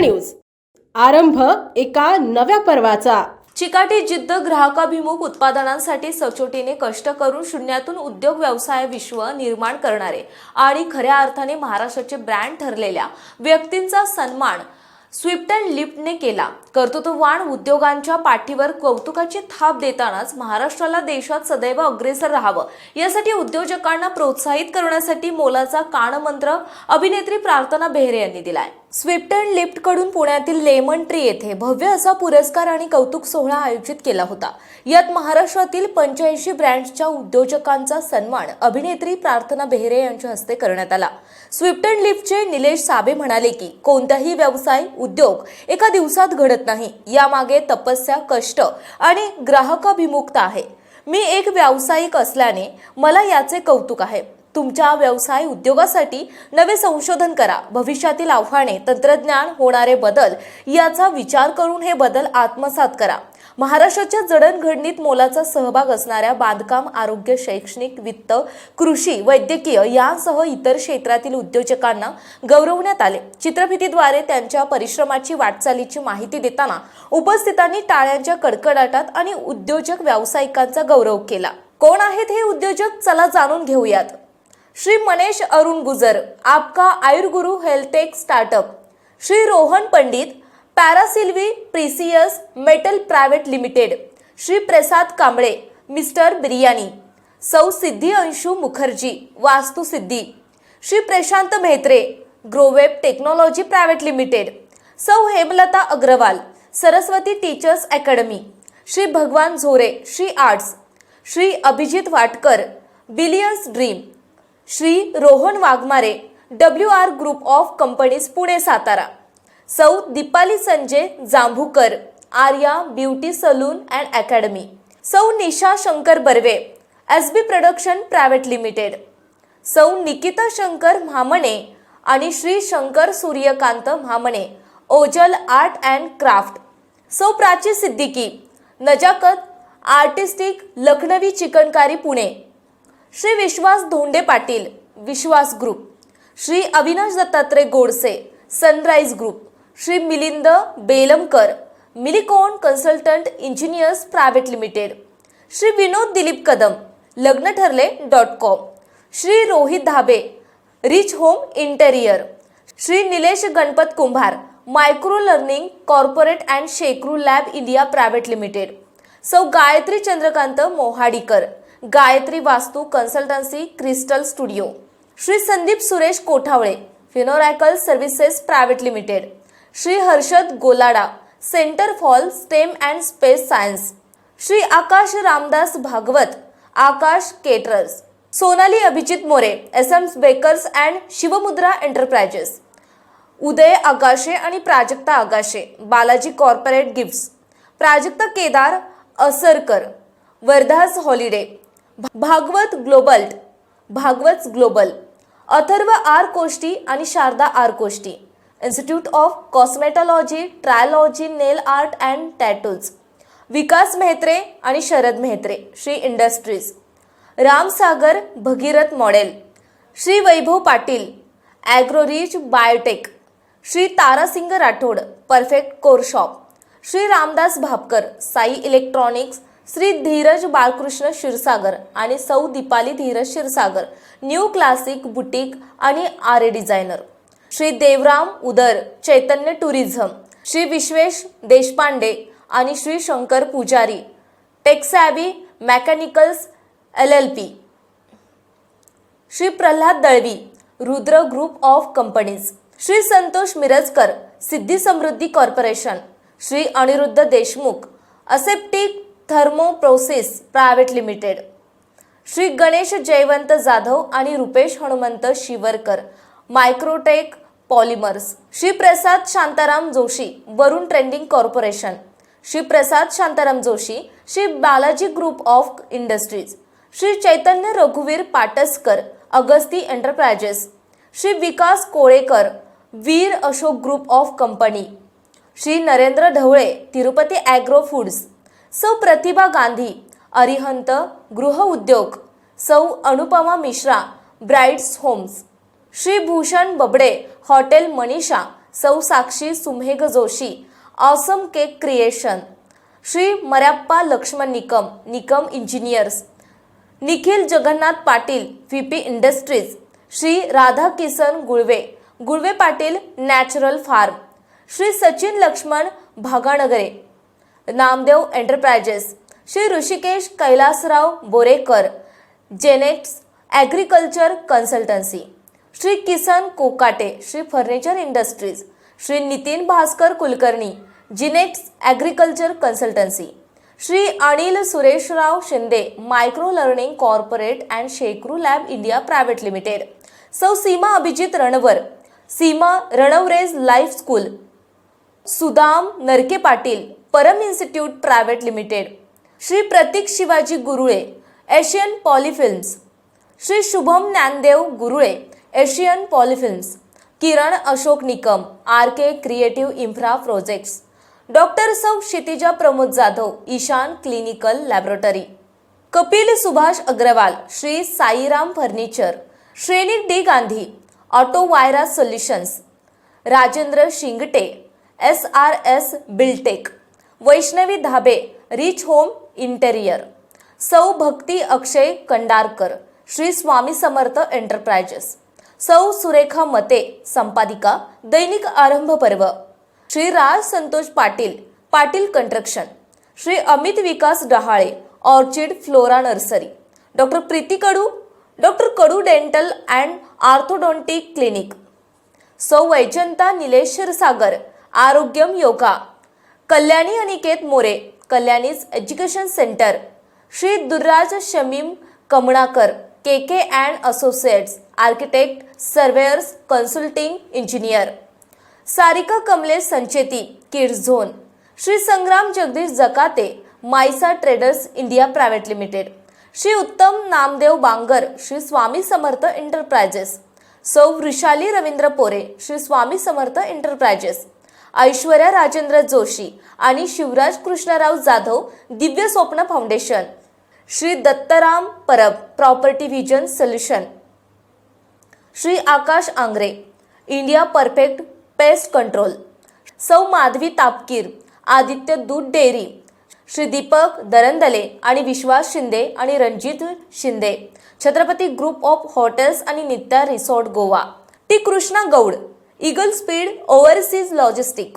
News. आरंभ एका नव्या पर्वाचा. चिकाटी जिद्द ग्राहकाभिमुख उत्पादनांसाठी सचोटीने कष्ट करून शून्यातून उद्योग व्यवसाय विश्व निर्माण करणारे आणि खऱ्या अर्थाने महाराष्ट्राचे ब्रँड ठरलेल्या व्यक्तींचा सन्मान स्विप्टन लिफ्टने केला. कर्तृत्ववान उद्योगांच्या पाठीवर कौतुकाची थाप देतानाच महाराष्ट्राला देशात सदैव अग्रेसर राहावं. यासाठी उद्योजकांना प्रोत्साहित करण्यासाठी मोलाचा कानमंत्र अभिनेत्री प्रार्थना बेहरे यांनी दिलाय. स्विफ्ट अँड लिफ्टकडून पुण्यातील लेमन ट्री येथे भव्य असा पुरस्कार आणि कौतुक सोहळा आयोजित केला होता. यात महाराष्ट्रातील पंच्याऐंशी ब्रँड्सच्या उद्योजकांचा सन्मान अभिनेत्री प्रार्थना बेहरे यांच्या हस्ते करण्यात आला. स्विफ्ट अँड लिफ्टचे निलेश साबे म्हणाले की कोणताही व्यवसाय उद्योग एका दिवसात घडत नाही. यामागे तपस्या कष्ट आणि ग्राहकाभिमुखता आहे. मी एक व्यावसायिक असल्याने मला याचे कौतुक आहे. तुमच्या व्यवसाय उद्योगासाठी नवे संशोधन करा. भविष्यातील आव्हाने तंत्रज्ञान होणारे बदल याचा विचार करून हे बदल आत्मसात करा. महाराष्ट्राच्या जडणघडणीत मोलाचा सहभाग असणाऱ्या बांधकाम आरोग्य शैक्षणिक वित्त कृषी वैद्यकीय यांसह इतर क्षेत्रातील उद्योजकांना गौरवण्यात आले. चित्रफितीद्वारे त्यांच्या परिश्रमाची वाटचालीची माहिती देताना उपस्थितांनी टाळ्यांच्या कडकडाटात आणि उद्योजक व्यावसायिकांचा गौरव केला. कोण आहेत हे उद्योजक? चला जाणून घेऊयात. श्री मनेश अरुण गुजर आपका Ayurguru healthtech startup. Shri Rohan Pandit Parasilvi precious metal private limited Shri Prasad Kamble mister biryani Sau Siddhi Anshu Mukherjee Vastusiddhi Shri Prashant Mhetre Growweb technology private limited Sau Hemlata Agarwal Saraswati teachers academy Shri Bhagwan Zore Shri arts Shri Abhijit Vatkar billions dream Shri Rohan Waghmare W R group of companies Pune Satara. Sau Deepali Sanjay Jambhukar Arya beauty salon and academy. Sau Nisha Shankar Barve. S B production private limited. Sau Nikita Shankar Mhamane आणि Shri Shankar Suryakant Mhamane. Ojal art and craft. Sau Prachi Siddiqui. Nazakat artistic Lakhnavi chikankari Pune. Shri Vishwas Dhonde Patil Vishwas group. Shri Avinash Dattatray Godse sunrise group. Shri Milind Belamkar Milicon consultant engineers private limited. Shri Vinod Dilip Kadam Lagna Tharle dot com. Shri Rohit Dhabe rich home interior. Shri Nilesh Ganpat Kumbhar micro learning corporate and Shekru lab India private limited. Sau Gayatri Chandrakant Mohadikar Gayatri Vastu consultancy crystal studio. Shri Sandeep Suresh Kothawale Finoracle services private limited. Shri Harshad Golada centre for STEM and space science Shri Akash Ramdas Bhagwat Akash caterers Sonali Abhijit More S M bakers and Shivmudra enterprises Uday Agashe आणि Prajakta Agashe Balaji corporate gifts Prajakta Kedar Asarkar Vardhas holiday Bhagwat global Bhagwat global Atharva R Koshti आणि Sharada R Koshti. Institute of cosmetology trilogy nail art and tattoos. Vikas Mehtre आणि Sharad Mehtre Shri industries. Ramsagar Bhagirath model. Shri Vaibhav Patil Agrorich biotech. Shri Tarasingh Rathod perfect core shop. Shri Ramdas Bhapkar Sai electronics. Shri Dhiraj Balkrishna Kshirsagar आणि Sau Deepali Dhiraj Kshirsagar. New classic boutique आणि आरे designer. Shri Devram उदर Chaitanya tourism Shri Vishwesh Deshpande आणि Shri Shankar Pujari Texaby mechanicals L L P. Shri Pralhad Dalvi Rudra group of companies. Shri Santosh Mirajkar Siddhi Samruddhi corporation. Shri Aniruddha Deshmukh aseptic thermoprocess private limited. Shri Ganesh Jaywant Jadhav आणि Rupesh Hanumant Shivarkar microtech polymers. Shri Prasad Shantaram Joshi Varun trending corporation. Shri Prasad Shantaram Joshi Shri Balaji group of industries. Shri Chaitanya रघुवीर Pataskar Agasti enterprises. Shri Vikas Kolekar Veer Ashok group of company. Shri Narendra Dhawale Tirupati agro foods. Sau Pratibha Gandhi Arihant Griha Udyog. Sau Anupama Mishra brides homes. Shri Bhushan Babde hotel Manisha Sau Sakshi Sumegh Joshi awesome cake creation Shri Maryappa Laxman Nikam Nikam engineers Nikhil Jagannath Patil V P industries Shri Radha Kisan Gulve Gulve Patil natural farm Shri Sachin Laxman Bhaganagare Namdev enterprises Shri Hrishikesh Kailasrao Borekar Genex agriculture consultancy Shri Kisan Kokate Shri furniture industries Shri Nitin Bhaskar Kulkarni Genex agriculture consultancy Shri Anil Sureshrao Shinde micro learning corporate and Shekru lab India private limited Sau Seema Abhijit Ranvar Seema Ranvares life school Sudam Narke Patil Param institute private limited Shri Pratik Shivaji Gurule Asian polyfilms Shri Shubham Dnyandev Gurule Asian polyfilms Kiran Ashok Nikam R K creative infra projects doctor Sau Kshitija Pramod Jadhav Ishan clinical laboratory. Kapil Subhash Agarwal Shri Sairam furniture Shreni D Gandhi auto virus solutions. Rajendra Shingte S R S Biltech. Vaishnavi Dhabe rich home interior. Sau Bhakti Akshay Kandarkar Shri Swami Samarth enterprises. Sau Surekha Mate संपादिका Dainik Aarambh Parv. Shri Raj Santosh Patil Patil construction Shri Amit Vikas Dahale orchid flora nursery. Doctor Preeti Kadu doctor Kadu dental and orthodontic clinic. सौ Vaijanta Nilesh Kshirsagar Arogyam Yoga. Kalyani Aniket More Kalyani's education centre. Shri Durraj Shamim Kamanakar K K and associates architect surveyors consulting engineer. Sarika Kamlesh Sancheti kids zone. Shri Sangram Jagdish Jakate Maysa traders India private limited. Shri Uttam Namdev Bangar Shri Swami Samarth enterprises. सौ Vrushali Ravindra Pore Shri Swami Samarth enterprises. Aishwarya Rajendra Joshi आणि Shivraj Krishnarao Jadhav Divya Swapna foundation. Shri Dattaram Parab property vision solution. Shri Akash Angre India perfect pest control. सौ माधवी तापकीर आदित्य दूध dairy. Shri Deepak Darandale आणि विश्वास शिंदे आणि Ranjit Shinde. Chhatrapati group of hotels आणि Nitya resort Goa. T. Krishna Goud eagle speed overseas logistic.